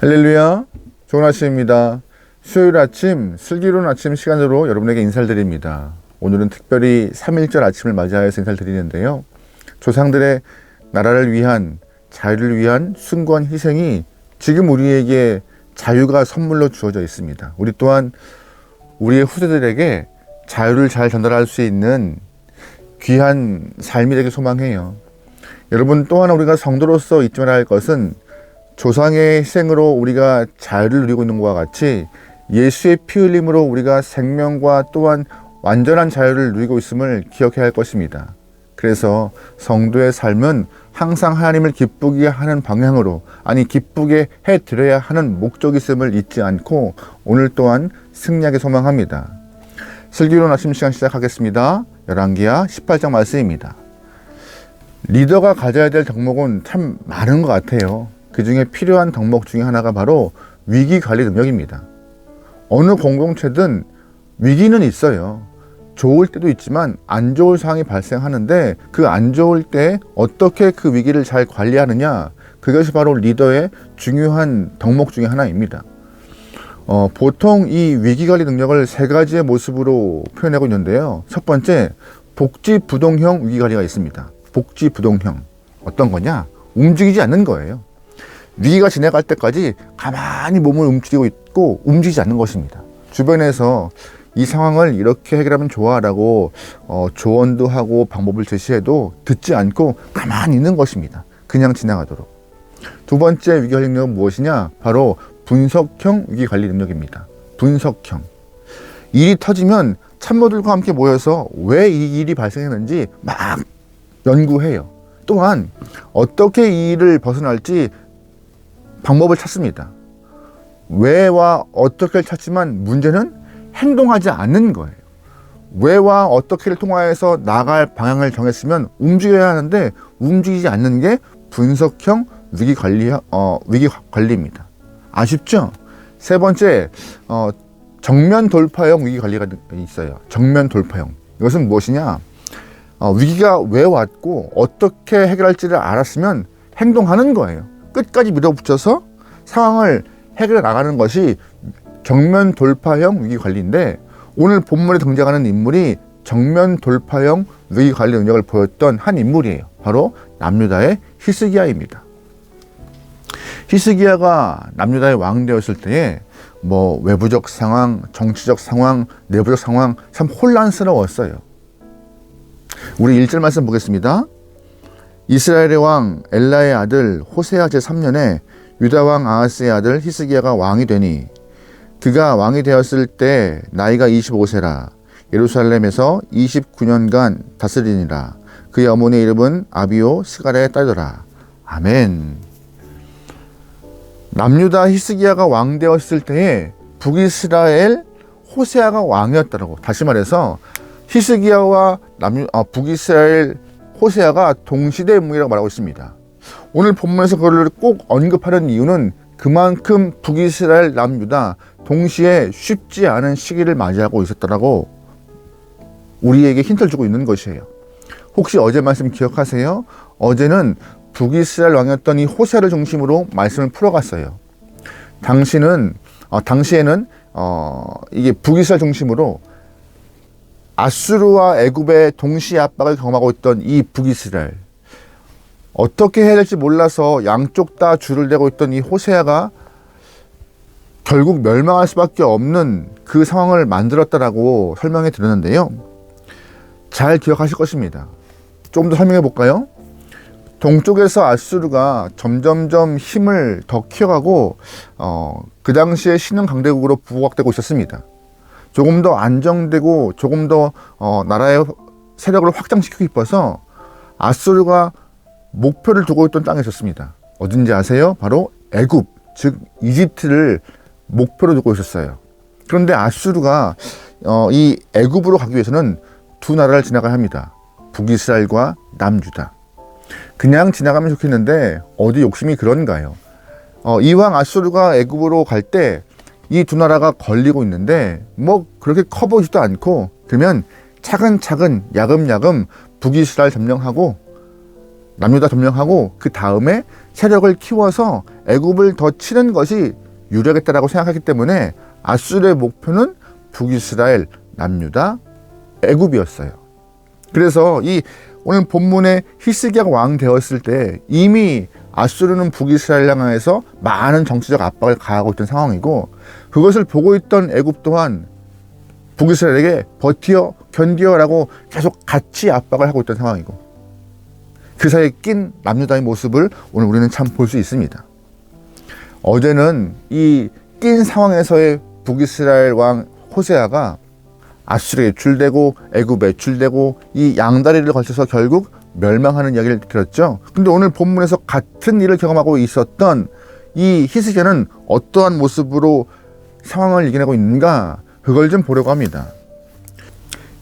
할렐루야. 좋은 아침입니다. 수요일 아침 슬기로운 아침 시간으로 여러분에게 인사를 드립니다. 오늘은 특별히 3.1절 아침을 맞이하여서 인사를 드리는데요. 조상들의 나라를 위한 자유를 위한 숭고한 희생이 지금 우리에게 자유가 선물로 주어져 있습니다. 우리 또한 우리의 후대들에게 자유를 잘 전달할 수 있는 귀한 삶이 되길 소망해요. 여러분 또 하나 우리가 성도로서 잊지 말아야 할 것은 조상의 희생으로 우리가 자유를 누리고 있는 것과 같이 예수의 피 흘림으로 우리가 생명과 또한 완전한 자유를 누리고 있음을 기억해야 할 것입니다. 그래서 성도의 삶은 항상 하나님을 기쁘게 하는 방향으로 아니 기쁘게 해 드려야 하는 목적이 있음을 잊지 않고 오늘 또한 승리하게 소망합니다. 슬기로운 아침 시간 시작하겠습니다. 열왕기하 18장 말씀입니다. 리더가 가져야 될 덕목은 참 많은 것 같아요. 그 중에 필요한 덕목 중에 하나가 바로 위기 관리 능력입니다. 어느 공동체든 위기는 있어요. 좋을 때도 있지만 안 좋을 상황이 발생하는데 그 안 좋을 때 어떻게 그 위기를 잘 관리하느냐 그것이 바로 리더의 중요한 덕목 중에 하나입니다. 어, 보통 이 위기 관리 능력을 세 가지의 모습으로 표현하고 있는데요. 첫 번째 복지 부동형 위기 관리가 있습니다. 복지 부동형 어떤 거냐? 움직이지 않는 거예요. 위기가 지나갈 때까지 가만히 몸을 움직이고 있고 움직이지 않는 것입니다. 주변에서 이 상황을 이렇게 해결하면 좋아라고 어, 조언도 하고 방법을 제시해도 듣지 않고 가만히 있는 것입니다. 그냥 지나가도록. 두 번째 위기 관리 능력은 무엇이냐? 바로 분석형 위기 관리 능력입니다. 분석형. 일이 터지면 참모들과 함께 모여서 왜 이 일이 발생했는지 막 연구해요. 또한 어떻게 이 일을 벗어날지 방법을 찾습니다. 왜와 어떻게를 찾지만 문제는 행동하지 않는 거예요. 왜와 어떻게를 통하여서 나갈 방향을 정했으면 움직여야 하는데 움직이지 않는 게 분석형 위기 관리 어, 위기 관리입니다. 아쉽죠? 세 번째 어, 정면 돌파형 위기 관리가 있어요. 정면 돌파형 이것은 무엇이냐? 어, 위기가 왜 왔고 어떻게 해결할지를 알았으면 행동하는 거예요. 끝까지 밀어붙여서 상황을 해결해 나가는 것이 정면 돌파형 위기 관리인데 오늘 본문에 등장하는 인물이 정면 돌파형 위기 관리 능력을 보였던 한 인물이에요. 바로 남유다의 히스기야입니다. 히스기야가 남유다의 왕 되었을 때에 뭐 외부적 상황, 정치적 상황, 내부적 상황 참 혼란스러웠어요. 우리 1절 말씀 보겠습니다. 이스라엘의 왕 엘라의 아들 호세아 제3년에 유다 왕 아하스의 아들 히스기야가 왕이 되니 그가 왕이 되었을 때 나이가 25세라 예루살렘에서 29년간 다스리니라 그의 어머니 이름은 아비오 스갈의 딸더라 아멘 남유다 히스기야가 왕 되었을 때에 북이스라엘 호세아가 왕이었다라고 다시 말해서 히스기야와 남유 아, 북이스라엘 호세아가 동시대 인물이라고 말하고 있습니다. 오늘 본문에서 그를 꼭 언급하는 이유는 그만큼 북이스라엘 남유다 동시에 쉽지 않은 시기를 맞이하고 있었다라고 우리에게 힌트를 주고 있는 것이에요. 혹시 어제 말씀 기억하세요? 어제는 북이스라엘 왕이었던 이 호세를 중심으로 말씀을 풀어갔어요. 당시는 어, 당시에는 어, 이게 북이스라엘 중심으로 아수르와 애굽의 동시 압박을 경험하고 있던 이 북이스라엘 어떻게 해야 될지 몰라서 양쪽 다 줄을 대고 있던 이 호세아가 결국 멸망할 수밖에 없는 그 상황을 만들었다라고 설명해 드렸는데요. 잘 기억하실 것입니다. 조금 더 설명해 볼까요? 동쪽에서 아수르가 점점점 힘을 더 키워가고 어, 그 당시에 신흥 강대국으로 부각되고 있었습니다. 조금 더 안정되고 조금 더 어, 나라의 세력을 확장시키고 싶어서 아수르가 목표를 두고 있던 땅이 있었습니다. 어딘지 아세요? 바로 애굽, 즉 이집트를 목표로 두고 있었어요. 그런데 아수르가 어, 이 애굽으로 가기 위해서는 두 나라를 지나가야 합니다. 북이스라엘과 남유다. 그냥 지나가면 좋겠는데 어디 욕심이 그런가요? 어, 이왕 아수르가 애굽으로 갈 때 이 두 나라가 걸리고 있는데 뭐 그렇게 커 보이지도 않고 그러면 차근차근 야금야금 북이스라엘 점령하고 남유다 점령하고 그 다음에 세력을 키워서 애굽을 더 치는 것이 유력했다라고 생각하기 때문에 아수르의 목표는 북이스라엘, 남유다, 애굽이었어요. 그래서 이 오늘 본문에 히스기야가 왕 되었을 때 이미 아수르는 북이스라엘 향해서 많은 정치적 압박을 가하고 있던 상황이고 그것을 보고 있던 애굽 또한 북이스라엘에게 버티어 견디어라고 계속 같이 압박을 하고 있던 상황이고 그 사이에 낀 남유다의 모습을 오늘 우리는 참 볼 수 있습니다. 어제는 이 낀 상황에서의 북이스라엘 왕 호세아가 아수르에 유출되고 애굽에 유출되고 이 양다리를 거쳐서 결국 멸망하는 이야기를 들었죠. 근데 오늘 본문에서 같은 일을 경험하고 있었던 이 히스기야는 어떠한 모습으로 상황을 이겨내고 있는가 그걸 좀 보려고 합니다.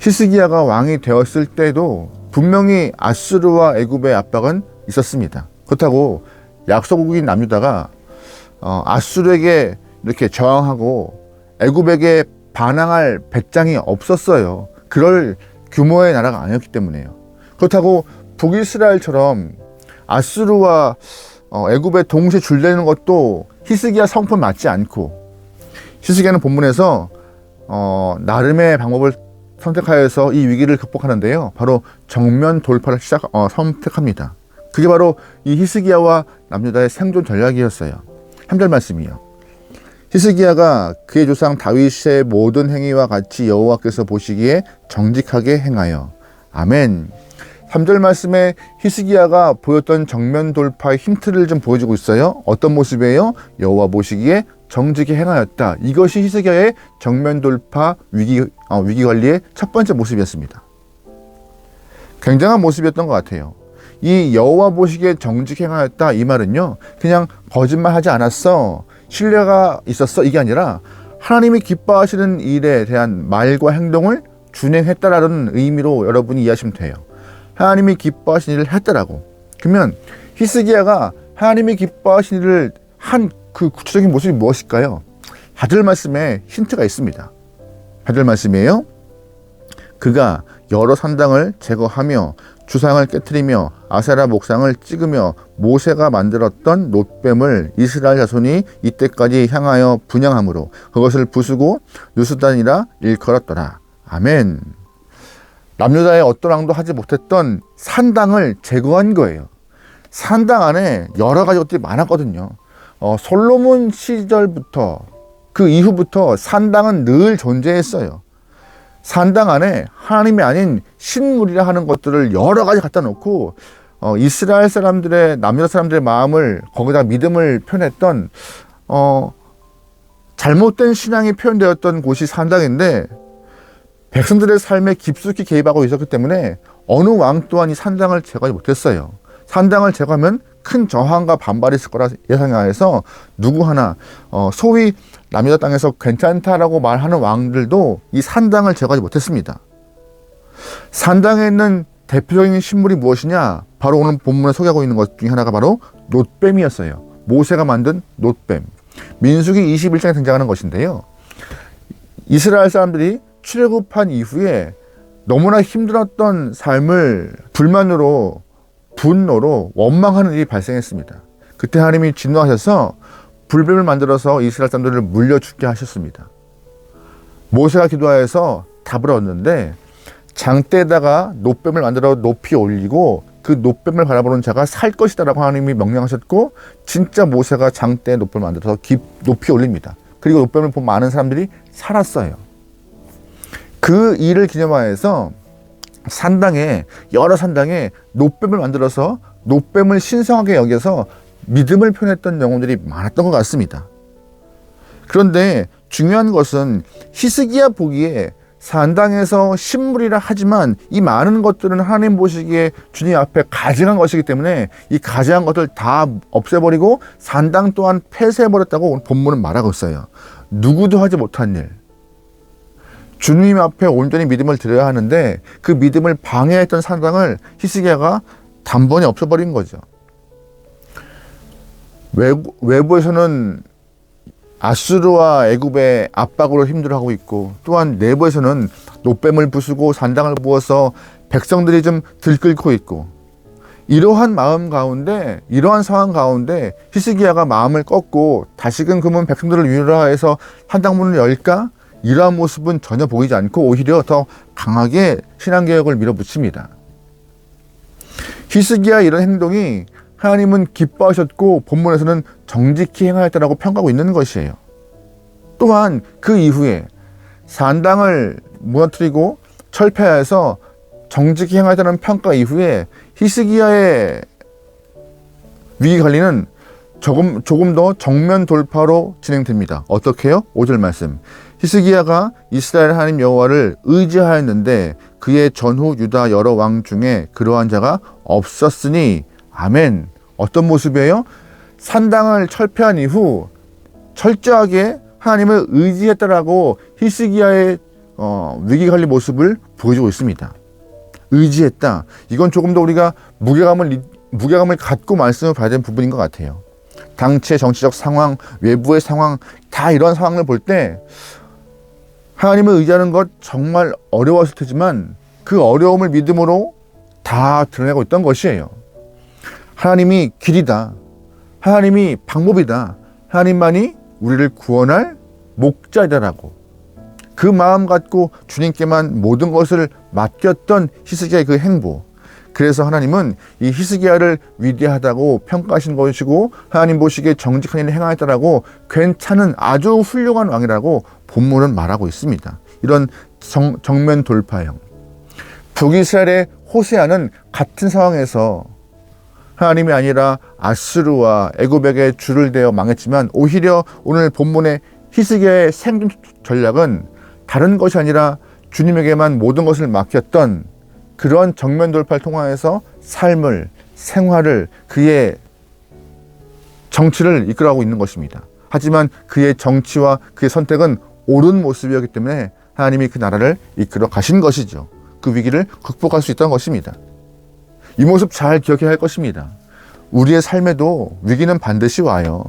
히스기야가 왕이 되었을 때도 분명히 아수르와 애굽의 압박은 있었습니다. 그렇다고 약소국인 남유다가 어, 아수르에게 이렇게 저항하고 애굽에게 반항할 배짱이 없었어요. 그럴 규모의 나라가 아니었기 때문에요. 그렇다고 북이스라엘처럼 아수르와 어, 애굽에 동시에 줄되는 것도 히스기야 성품 맞지 않고 히스기야는 본문에서 어, 나름의 방법을 선택하여서 이 위기를 극복하는데요. 바로 정면 돌파를 시작 어, 선택합니다. 그게 바로 이 히스기야와 남유다의 생존 전략이었어요. 3절 말씀이요. 히스기야가 그의 조상 다윗의 모든 행위와 같이 여호와께서 보시기에 정직하게 행하여 아멘. 3절 말씀에 히스기야가 보였던 정면 돌파의 힌트를 좀 보여주고 있어요. 어떤 모습이에요? 여호와 보시기에 정직히 행하였다. 이것이 히스기야의 정면 돌파 위기 어, 위기 관리의 첫 번째 모습이었습니다. 굉장한 모습이었던 것 같아요. 이 여호와 보시기에 정직히 행하였다 이 말은요. 그냥 거짓말하지 않았어. 신뢰가 있었어 이게 아니라 하나님이 기뻐하시는 일에 대한 말과 행동을 준행했다라는 의미로 여러분이 이해하시면 돼요. 하나님이 기뻐하신 일을 했다라고. 그러면 히스기야가 하나님이 기뻐하신 일을 한 그 구체적인 모습이 무엇일까요? 하들 말씀에 힌트가 있습니다. 하들 말씀이에요. 그가 여러 산당을 제거하며 주상을 깨뜨리며 아세라 목상을 찍으며 모세가 만들었던 놋뱀을 이스라엘 자손이 이때까지 향하여 분양함으로 그것을 부수고 누수단이라 일컬었더라. 아멘. 남유다의 어떤 왕도 하지 못했던 산당을 제거한 거예요. 산당 안에 여러 가지 것들이 많았거든요. 어, 솔로몬 시절부터 그 이후부터 산당은 늘 존재했어요. 산당 안에 하나님이 아닌 신물이라 하는 것들을 여러 가지 갖다 놓고 어, 이스라엘 사람들의 남유다 사람들의 마음을 거기다 믿음을 표현했던 어, 잘못된 신앙이 표현되었던 곳이 산당인데 백성들의 삶에 깊숙이 개입하고 있었기 때문에 어느 왕 또한 이 산당을 제거하지 못했어요. 산당을 제거하면 큰 저항과 반발이 있을 거라 예상하여서 누구 하나 어, 소위 남유다 땅에서 괜찮다라고 말하는 왕들도 이 산당을 제거하지 못했습니다. 산당에 있는 대표적인 신물이 무엇이냐? 바로 오늘 본문에 소개하고 있는 것 중에 하나가 바로 놋뱀이었어요. 모세가 만든 놋뱀. 민수기 21장에 등장하는 것인데요. 이스라엘 사람들이 출애굽한 이후에 너무나 힘들었던 삶을 불만으로 분노로 원망하는 일이 발생했습니다. 그때 하나님이 진노하셔서 불뱀을 만들어서 이스라엘 사람들을 물려 죽게 하셨습니다. 모세가 기도하여서 답을 얻는데 장대에다가 노뱀을 만들어 높이 올리고 그 노뱀을 바라보는 자가 살 것이다라고 하나님이 명령하셨고 진짜 모세가 장대에 노뱀을 만들어서 깊, 높이 올립니다. 그리고 노뱀을 본 많은 사람들이 살았어요. 그 일을 기념하여서 산당에 여러 산당에 노뱀을 만들어서 노뱀을 신성하게 여겨서 믿음을 표현했던 영혼들이 많았던 것 같습니다. 그런데 중요한 것은 히스기야 보기에 산당에서 신물이라 하지만 이 많은 것들은 하나님 보시기에 주님 앞에 가증한 것이기 때문에 이 가증한 것들 다 없애버리고 산당 또한 폐쇄해버렸다고 본문은 말하고 있어요. 누구도 하지 못한 일. 주님 앞에 온전히 믿음을 드려야 하는데 그 믿음을 방해했던 산당을 히스기야가 단번에 없애버린 거죠. 외부, 외부에서는 아수르와 애굽의 압박으로 힘들어하고 있고 또한 내부에서는 노뱀을 부수고 산당을 부어서 백성들이 좀 들끓고 있고 이러한 마음 가운데 이러한 상황 가운데 히스기야가 마음을 꺾고 다시금 그러면 백성들을 위로하여서 한당문을 열까? 이러한 모습은 전혀 보이지 않고 오히려 더 강하게 신앙개혁을 밀어붙입니다. 히스기야 이런 행동이 하나님은 기뻐하셨고 본문에서는 정직히 행하였다라고 평가하고 있는 것이에요. 또한 그 이후에 산당을 무너뜨리고 철폐하여서 정직히 행하였다는 평가 이후에 히스기야의 위기 관리는 조금 조금 더 정면 돌파로 진행됩니다. 어떻게요? 5절 말씀. 히스기야가 이스라엘 하나님 여호와를 의지하였는데 그의 전후 유다 여러 왕 중에 그러한 자가 없었으니 아멘. 어떤 모습이에요? 산당을 철폐한 이후 철저하게 하나님을 의지했다라고 히스기야의 어, 위기 관리 모습을 보여주고 있습니다. 의지했다. 이건 조금 더 우리가 무게감을 무게감을 갖고 말씀을 봐야 부분인 것 같아요. 당치의 정치적 상황, 외부의 상황, 다 이런 상황을 볼때 하나님을 의지하는 것 정말 어려웠을 테지만 그 어려움을 믿음으로 다 드러내고 있던 것이에요. 하나님이 길이다. 하나님이 방법이다. 하나님만이 우리를 구원할 목자이다라고 그 마음 갖고 주님께만 모든 것을 맡겼던 히스기야의 그 행보. 그래서 하나님은 이 히스기야를 위대하다고 평가하신 것이고 하나님 보시기에 정직한 일을 행하였다라고 괜찮은 아주 훌륭한 왕이라고 본문은 말하고 있습니다. 이런 정, 정면 돌파형. 북이스라엘의 호세아는 같은 상황에서 하나님이 아니라 아스루와 애굽에게 줄을 대어 망했지만 오히려 오늘 본문의 히스기야의 생존 전략은 다른 것이 아니라 주님에게만 모든 것을 맡겼던 그런 정면 돌파를 통하여서 삶을 생활을 그의 정치를 이끌어가고 있는 것입니다. 하지만 그의 정치와 그의 선택은 옳은 모습이었기 때문에 하나님이 그 나라를 이끌어 가신 것이죠. 그 위기를 극복할 수 있던 것입니다. 이 모습 잘 기억해야 할 것입니다. 우리의 삶에도 위기는 반드시 와요.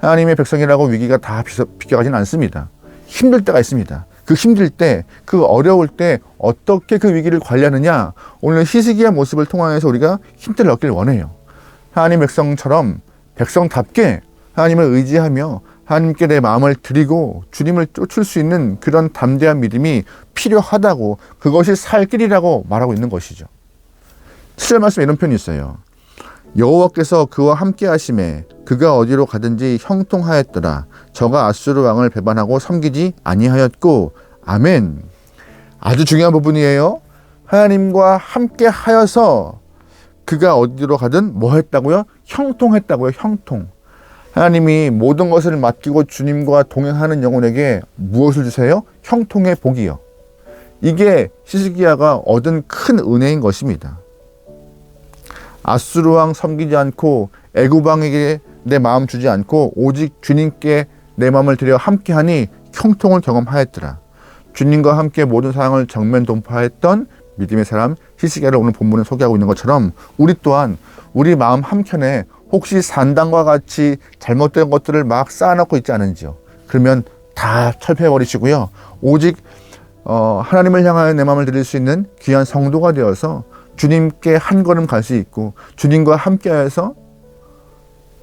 하나님의 백성이라고 위기가 다 비껴가지는 않습니다. 힘들 때가 있습니다. 그 힘들 때, 그 어려울 때 어떻게 그 위기를 관리하느냐 오늘 희스기의 모습을 통하여서 우리가 힘들을 얻길 원해요. 하나님 백성처럼 백성답게 하나님을 의지하며 하나님께 내 마음을 드리고 주님을 쫓을 수 있는 그런 담대한 믿음이 필요하다고 그것이 살 길이라고 말하고 있는 것이죠. 7절 말씀에 이런 표현이 있어요. 여호와께서 그와 함께 하심에 그가 어디로 가든지 형통하였더라. 저가 아수르 왕을 배반하고 섬기지 아니하였고 아멘. 아주 중요한 부분이에요. 하나님과 함께 하여서 그가 어디로 가든 뭐 했다고요? 형통했다고요. 형통. 하나님이 모든 것을 맡기고 주님과 동행하는 영혼에게 무엇을 주세요? 형통의 복이요. 이게 시스기야가 얻은 큰 은혜인 것입니다. 아수르 왕 섬기지 않고 애굽 왕에게 내 마음 주지 않고 오직 주님께 내 마음을 들여 함께하니 형통을 경험하였더라. 주님과 함께 모든 상황을 정면 돌파했던 믿음의 사람 히스기야를 오늘 본문에 소개하고 있는 것처럼 우리 또한 우리 마음 한켠에 혹시 산당과 같이 잘못된 것들을 막 쌓아놓고 있지 않은지요. 그러면 다 철폐해버리시고요. 오직 어, 하나님을 향하여 내 마음을 드릴 수 있는 귀한 성도가 되어서 주님께 한 걸음 갈 수 있고 주님과 함께해서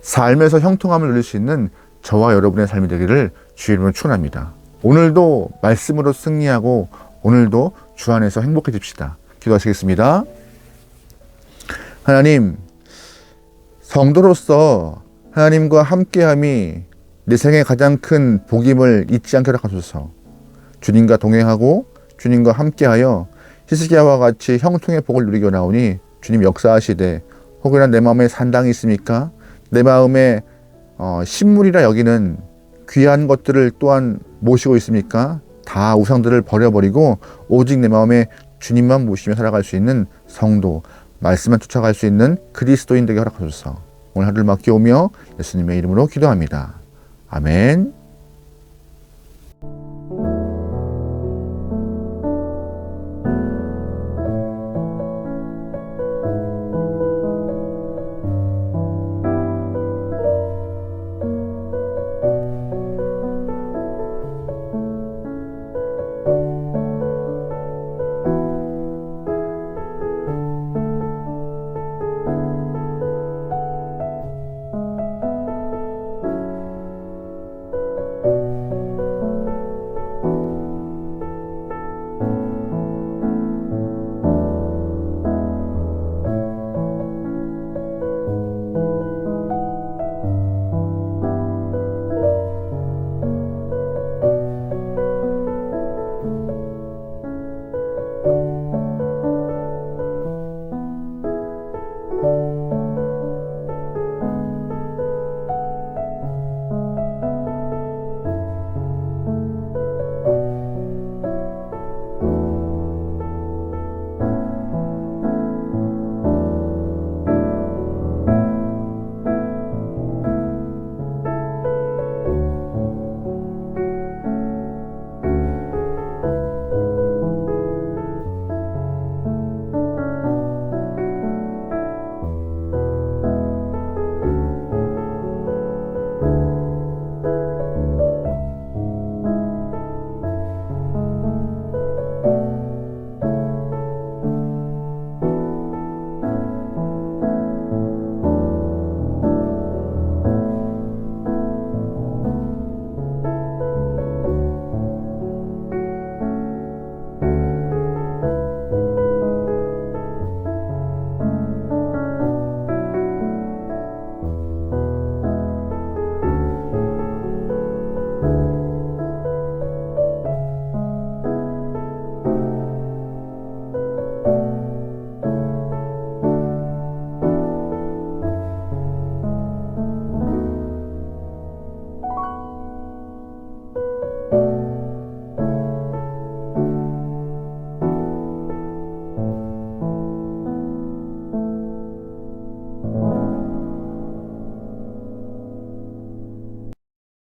삶에서 형통함을 누릴 수 있는 저와 여러분의 삶이 되기를 주의 이름으로 축원합니다. 오늘도 말씀으로 승리하고 오늘도 주 안에서 행복해집시다. 기도하시겠습니다. 하나님, 성도로서 하나님과 함께함이 내 생의 가장 큰 복임을 잊지 않게 하소서. 주님과 동행하고 주님과 함께하여 히스기야와 같이 형통의 복을 누리고 나오니 주님 역사하시되 혹여나 내 마음에 산당이 있습니까? 내 마음에 어, 신물이라 여기는 귀한 것들을 또한 모시고 있습니까? 다 우상들을 버려버리고 오직 내 마음에 주님만 모시며 살아갈 수 있는 성도, 말씀만 쫓아갈 수 있는 그리스도인 되게 허락하소서. 오늘 하루를 맡겨오며 예수님의 이름으로 기도합니다. 아멘.